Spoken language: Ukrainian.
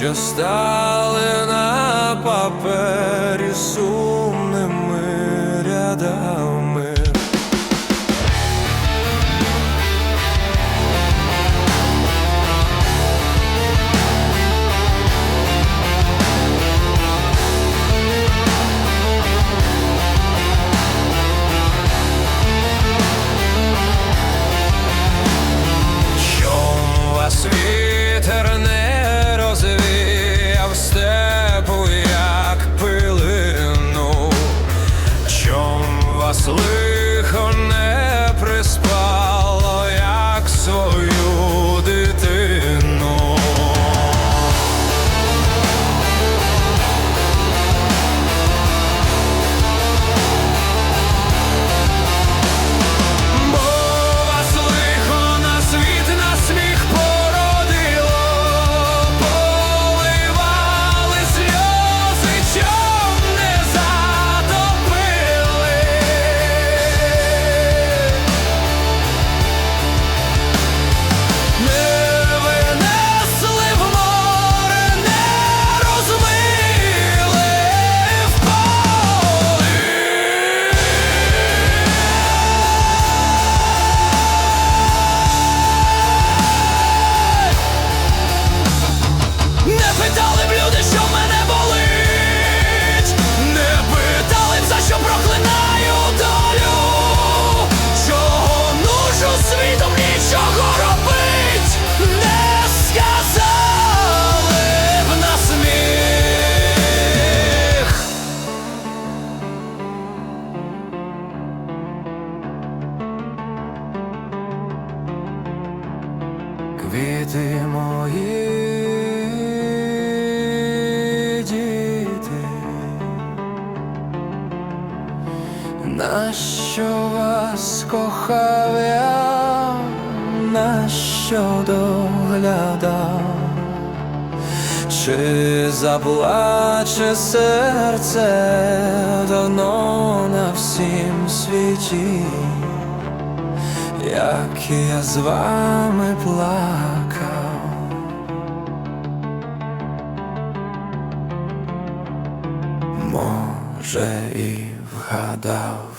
що стали на папері сумними рядами. Квіти мої діти, нащо вас кохав я, нащо доглядав, чи заплаче серце давно на всім світі? Як я з вами плакав. Може, і вгадав.